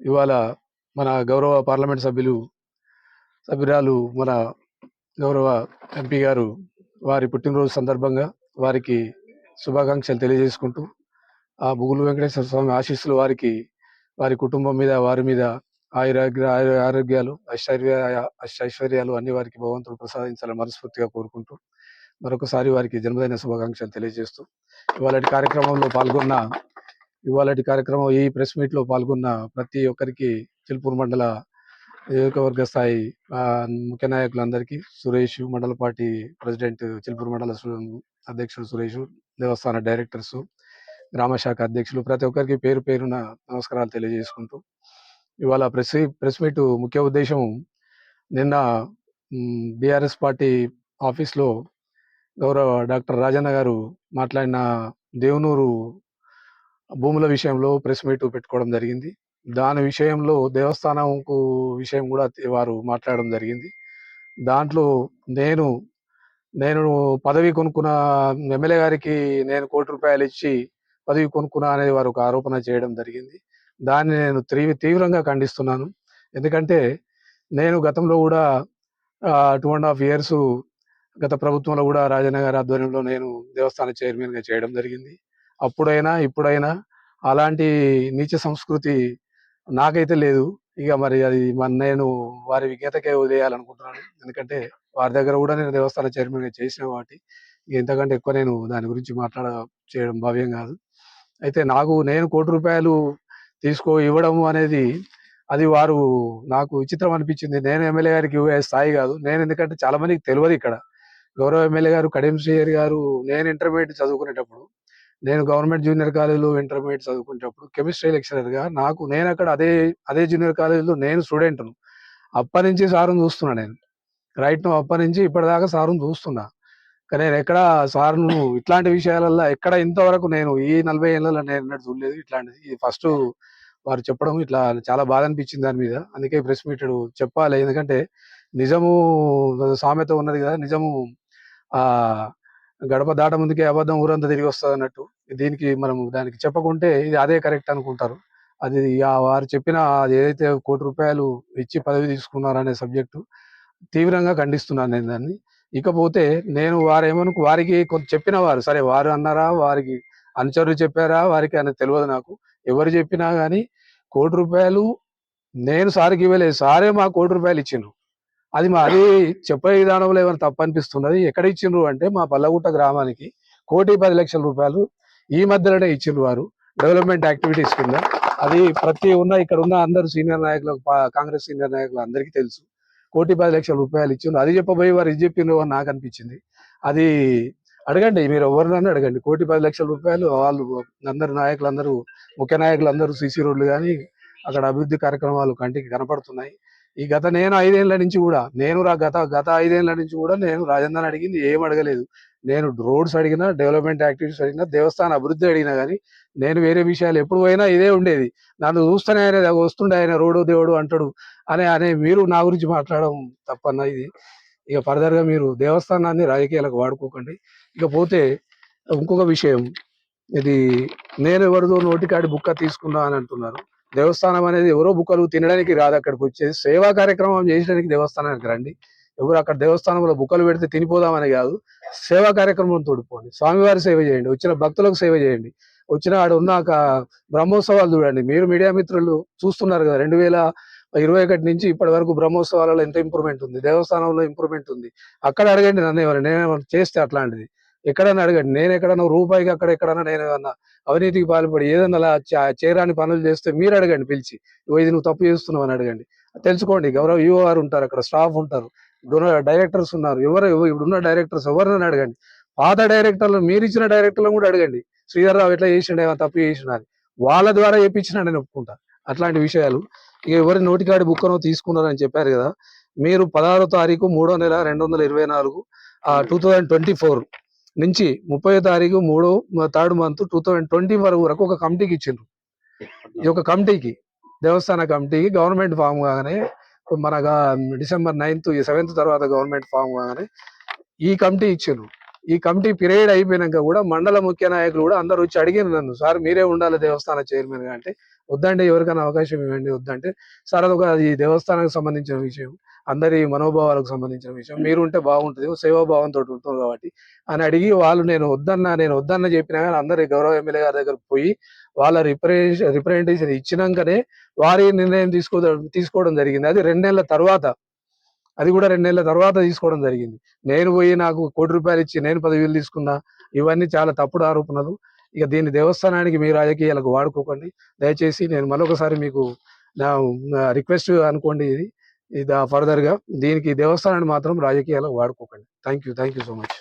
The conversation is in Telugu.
ఇవాళ మన గౌరవ పార్లమెంట్ సభ్యులు సభ్యురాలు మన గౌరవ ఎంపీ గారు వారి పుట్టినరోజు సందర్భంగా వారికి శుభాకాంక్షలు తెలియజేసుకుంటూ ఆ బుగులు వెంకటేశ్వర స్వామి ఆశీస్సులు వారికి వారి కుటుంబం మీద వారి మీద ఆయురాగ్య ఆరోగ్యాలు ఐశ్వర్య ఐశ్వర్యాలు అన్ని వారికి భగవంతుడు ప్రసాదించాలని మనస్ఫూర్తిగా కోరుకుంటూ మరొకసారి వారికి జన్మదిన శుభాకాంక్షలు తెలియజేస్తూ ఇవాళ కార్యక్రమంలో పాల్గొన్న ఇవాళటి కార్యక్రమం ఈ ప్రెస్ మీట్లో పాల్గొన్న ప్రతి ఒక్కరికి చిలుపూరు మండల నియోజకవర్గ స్థాయి ముఖ్య నాయకులందరికీ సురేష్ మండల పార్టీ ప్రెసిడెంట్ చిలుపూరు మండల అధ్యక్షుడు సురేష్ దేవస్థాన డైరెక్టర్స్ గ్రామ శాఖ అధ్యక్షులు ప్రతి ఒక్కరికి పేరు పేరున నమస్కారాలు తెలియజేసుకుంటూ ఇవాళ ప్రెస్ ప్రెస్ మీట్ ముఖ్య ఉద్దేశం నిన్న బీఆర్ఎస్ పార్టీ ఆఫీస్లో గౌరవ డాక్టర్ రాజన్న గారు మాట్లాడిన దేవునూరు భూముల విషయంలో ప్రెస్ మీట్ పెట్టుకోవడం జరిగింది. దాని విషయంలో దేవస్థానంకు విషయం కూడా వారు మాట్లాడడం జరిగింది. దాంట్లో నేను నేను పదవి కొనుక్కున్న ఎమ్మెల్యే గారికి నేను కోటి రూపాయలు ఇచ్చి పదవి కొనుక్కున్నా అనేది వారు ఒక ఆరోపణ చేయడం జరిగింది. దాన్ని నేను తీవ్ర తీవ్రంగా ఖండిస్తున్నాను. ఎందుకంటే నేను గతంలో కూడా టూ అండ్ హాఫ్ ఇయర్స్ గత ప్రభుత్వంలో కూడా రాజన్న గారి ఆధ్వర్యంలో నేను దేవస్థాన చైర్మన్గా చేయడం జరిగింది. అప్పుడైనా ఇప్పుడైనా అలాంటి నీచ సంస్కృతి నాకైతే లేదు. ఇక మరి అది మన నేను వారి విజ్ఞతకే వదిలేయాలనుకుంటున్నాను. ఎందుకంటే వారి దగ్గర కూడా నేను దేవస్థాన చైర్మన్గా చేసిన వాటి ఇంతకంటే ఎక్కువ నేను దాని గురించి మాట్లాడ చేయడం భావ్యం కాదు. అయితే నాకు నేను కోటి రూపాయలు తీసుకో ఇవ్వడం అనేది అది వారు నాకు విచిత్రం అనిపించింది. నేను ఎమ్మెల్యే గారికి ఇవ్వే స్థాయి కాదు. నేను ఎందుకంటే చాలా మందికి తెలియదు ఇక్కడ. గౌరవ ఎమ్మెల్యే గారు కడియం శ్రీహరి గారు నేను ఇంటర్మీడియట్ చదువుకునేటప్పుడు నేను గవర్నమెంట్ జూనియర్ కాలేజీలో ఇంటర్మీడియట్ చదువుకునేటప్పుడు కెమిస్ట్రీ లెక్చరర్గా నాకు నేను అక్కడ అదే అదే జూనియర్ కాలేజీలో నేను స్టూడెంట్ను. అప్పటి నుంచి సారుని చూస్తున్నా నేను. రైట్ను అప్పటి నుంచి ఇప్పటిదాకా సారును చూస్తున్నా. కానీ నేను ఎక్కడ సార్ను ఇట్లాంటి విషయాలలో ఎక్కడ ఇంతవరకు నేను ఈ నలభై ఏళ్ళలో నేను ఎన్నడూ చూడలేదు ఇట్లాంటిది. ఇది ఫస్ట్ వారు చెప్పడం ఇట్లా చాలా బాధ అనిపించింది దాని మీద. అందుకే ప్రెస్ మీట్ చెప్పాలి. ఎందుకంటే నిజము సామెత ఉన్నది కదా నిజము ఆ గడప దాట ముందుకే అబద్ధం ఊరంతా తిరిగి వస్తుంది అన్నట్టు. దీనికి మనం దానికి చెప్పకుంటే ఇది అదే కరెక్ట్ అనుకుంటారు. అది వారు చెప్పిన అది ఏదైతే కోటి రూపాయలు ఇచ్చి పదవి తీసుకున్నారనే సబ్జెక్టు తీవ్రంగా ఖండిస్తున్నాను నేను దాన్ని. ఇకపోతే నేను వారేమను వారికి కొంత చెప్పిన వారు సరే వారు అన్నారా వారికి అనుచరులు చెప్పారా వారికి అని తెలియదు నాకు. ఎవరు చెప్పినా కానీ కోటి రూపాయలు నేను సార్కి ఇవ్వలేదు. సారే మా కోటి రూపాయలు ఇచ్చిండ్రు. అది మా అది చెప్పే విధానంలో ఏమైనా తప్పు అనిపిస్తున్నది ఎక్కడ ఇచ్చిండ్రు అంటే మా పల్లగుట్ట గ్రామానికి కోటి పది లక్షల రూపాయలు ఈ మధ్యలోనే ఇచ్చిండ్రు వారు. డెవలప్మెంట్ యాక్టివిటీస్ కింద. అది ప్రతి ఉన్న ఇక్కడ ఉన్న అందరు సీనియర్ నాయకులకు కాంగ్రెస్ సీనియర్ నాయకులు అందరికీ తెలుసు. కోటి పది లక్షల రూపాయలు ఇచ్చిండ్రు. అది చెప్పబోయి వారు ఇది చెప్పిండ్రు అని నాకు అనిపించింది. అది అడగండి మీరు ఎవరినైనా అడగండి. కోటి పది లక్షల రూపాయలు వాళ్ళు అందరు నాయకులు అందరూ ముఖ్య నాయకులు అందరూ సీసీ రోడ్లు కానీ అక్కడ అభివృద్ధి కార్యక్రమాలు కంటికి కనపడుతున్నాయి. ఈ గత నేను ఐదేళ్ళ నుంచి కూడా నేను రా గత గత ఐదేళ్ళ నుంచి కూడా నేను రాజేంద్రని అడిగింది ఏం అడగలేదు. నేను రోడ్స్ అడిగినా డెవలప్మెంట్ యాక్టివిటీస్ అడిగినా దేవస్థాన అభివృద్ధి అడిగినా కానీ నేను వేరే విషయాలు ఎప్పుడు పోయినా ఇదే ఉండేది. నన్ను చూస్తూనే ఆయన వస్తుండే ఆయన రోడ్డు దేవుడు అంటాడు అనే అనే మీరు నా గురించి మాట్లాడడం తప్పన్న ఇది. ఇక ఫర్దర్గా మీరు దేవస్థానాన్ని రాజకీయాలకు వాడుకోకండి. ఇక పోతే ఇంకొక విషయం. ఇది నేను ఎవరిదో నోటికాడి బుక్క తీసుకున్నా అని అంటున్నారు. దేవస్థానం అనేది ఎవరో బుక్కలు తినడానికి రాదు. అక్కడికి వచ్చేది సేవా కార్యక్రమం చేసడానికి దేవస్థానానికి రండి. ఎవరు అక్కడ దేవస్థానంలో బుక్కలు పెడితే తినిపోదామని కాదు సేవా కార్యక్రమం తోడుకోండి. స్వామివారి సేవ చేయండి. వచ్చిన భక్తులకు సేవ చేయండి. వచ్చిన ఆడ ఉన్న ఒక బ్రహ్మోత్సవాలు చూడండి. మీరు మీడియా మిత్రులు చూస్తున్నారు కదా రెండు వేల ఇరవై ఒకటి నుంచి ఇప్పటి వరకు బ్రహ్మోత్సవాలలో ఎంత ఇంప్రూవ్మెంట్ ఉంది? దేవస్థానంలో ఇంప్రూవ్మెంట్ ఉంది. అక్కడ అడగండి నన్ను ఎవరు నేను చేస్తే అట్లాంటిది. ఎక్కడన్నా అడగండి. నేను ఎక్కడన్నా రూపాయికి అక్కడ ఎక్కడన్నా నేను ఏమన్నా అవినీతికి పాల్పడి ఏదన్నా అలా చే- చేయరాని పనులు చేస్తే మీరు అడగండి పిలిచి. "ఇగో ఇది నువ్వు తప్పు చేస్తున్నావు అని అడగండి. తెలుసుకోండి. గౌరవ యువ గారు ఉంటారు అక్కడ స్టాఫ్ ఉంటారు డైరెక్టర్స్ ఉన్నారు. ఎవరు ఇప్పుడున్న డైరెక్టర్స్ ఎవరినైనా అడగండి. పాత డైరెక్టర్లు మీరు ఇచ్చిన డైరెక్టర్లను కూడా అడగండి. శ్రీధర్ రావు ఎట్లా చేసిండు తప్పు చేసిన వాళ్ళ ద్వారా చేపించిన నేను ఒప్పుకుంటా. అట్లాంటి విషయాలు. ఇక ఎవరి నోటికాడి బుక్కను తీసుకున్నారని చెప్పారు కదా మీరు పదహారో తారీఖు మూడో నెల రెండు వందల ఇరవై నాలుగు టూ థౌజండ్ ట్వంటీ ఫోర్ నుంచి ముప్పై తారీఖు మూడో third month two thousand twenty వరకు వరకు ఒక కమిటీకి ఇచ్చిండ్రు. ఈ యొక్క కమిటీకి దేవస్థాన కమిటీకి గవర్నమెంట్ ఫామ్ కాగానే మన డిసెంబర్ నైన్త్ సెవెంత్ తర్వాత గవర్నమెంట్ ఫామ్ కాగానే ఈ కమిటీ ఇచ్చిండ్రు. ఈ కమిటీ పీరియడ్ అయిపోయినాక కూడా మండల ముఖ్య నాయకులు కూడా అందరూ వచ్చి అడిగిన నన్ను సార్ మీరే ఉండాలి దేవస్థాన చైర్మన్ అంటే వద్దంటే ఎవరికైనా అవకాశం ఇవ్వండి వద్దంటే సార్ అదొక ఈ దేవస్థానానికి సంబంధించిన విషయం. అందరి మనోభావాలకు సంబంధించిన విషయం. మీరు ఉంటే బాగుంటుంది సేవాభావంతో ఉంటుంది కాబట్టి. అని అడిగి వాళ్ళు నేను వద్దన్నా నేను వద్దన్న చెప్పినా కానీ అందరి గౌరవ ఎమ్మెల్యే గారి దగ్గర పోయి వాళ్ళ రిప్రజెంటేషన్ రిప్రజెంటేషన్ ఇచ్చినాకనే వారి నిర్ణయం తీసుకో తీసుకోవడం జరిగింది. అది రెండు నెలల తర్వాత. అది కూడా రెండు నెలల తర్వాత తీసుకోవడం జరిగింది. నేను పోయి నాకు కోటి రూపాయలు ఇచ్చి నేను పదివేలు తీసుకున్నా. ఇవన్నీ చాలా తప్పుడు ఆరోపణలు. ఇక దీన్ని దేవస్థానానికి మీ రాజకీయాలకు వాడుకోకండి. దయచేసి నేను మరొకసారి మీకు నా రిక్వెస్ట్ అనుకోండి ఇది. ఇది ఫర్దర్గా దీనికి దేవస్థానాన్ని మాత్రం రాజకీయాలకు వాడుకోకండి. Thank you thank you so much.